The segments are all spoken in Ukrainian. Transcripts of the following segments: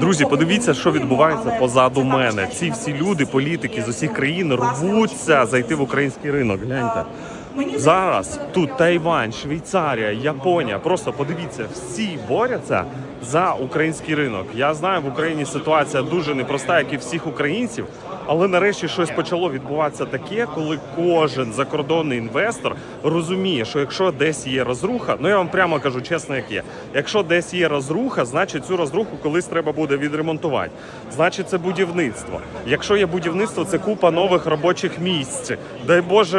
Друзі, подивіться, що відбувається позаду мене. Ці всі люди, політики з усіх країн рвуться зайти в український ринок. Гляньте. Зараз тут Тайвань, Швейцарія, Японія. Просто подивіться, всі борються за український ринок. Я знаю, в Україні ситуація дуже непроста, як і всіх українців. Але нарешті щось почало відбуватися таке, коли кожен закордонний інвестор розуміє, що якщо десь є розруха, ну я вам прямо кажу чесно, як є. Якщо десь є розруха, значить цю розруху колись треба буде відремонтувати. Значить, це будівництво. Якщо є будівництво, це купа нових робочих місць. Дай Боже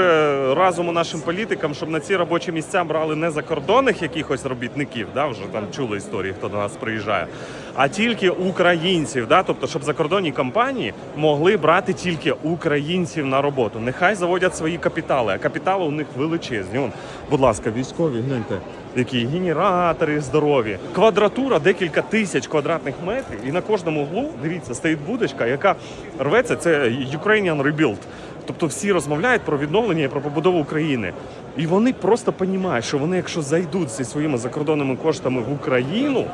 разуму нашим політикам, щоб на ці робочі місця брали не закордонних якихось робітників, да, вже там чули історії, хто до нас приїжджає, а тільки українців. Да, тобто, щоб закордонні компанії могли брати тільки українців на роботу. Нехай заводять свої капітали, а капітали у них величезні. Он, будь ласка, військові, гляньте, які генератори здорові. Квадратура декілька тисяч квадратних метрів, і на кожному углу, дивіться, стоїть будочка, яка рветься. Це Ukrainian Rebuild. Тобто всі розмовляють про відновлення і про побудову України. І вони просто розуміють, що вони, якщо зайдуть зі своїми закордонними коштами в Україну,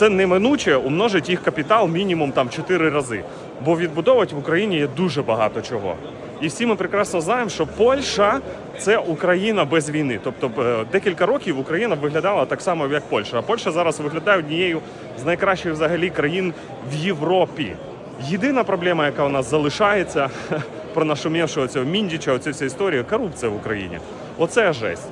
це неминуче умножить їх капітал мінімум там 4 рази. Бо відбудовувати в Україні є дуже багато чого. І всі ми прекрасно знаємо, що Польща це Україна без війни. Тобто е, декілька років Україна виглядала так само, як Польща. А Польща зараз виглядає однією з найкращих взагалі країн в Європі. Єдина проблема, яка у нас залишається про нашумівшого цього міндіча, оцю всю історію корупція в Україні. Оце жесть.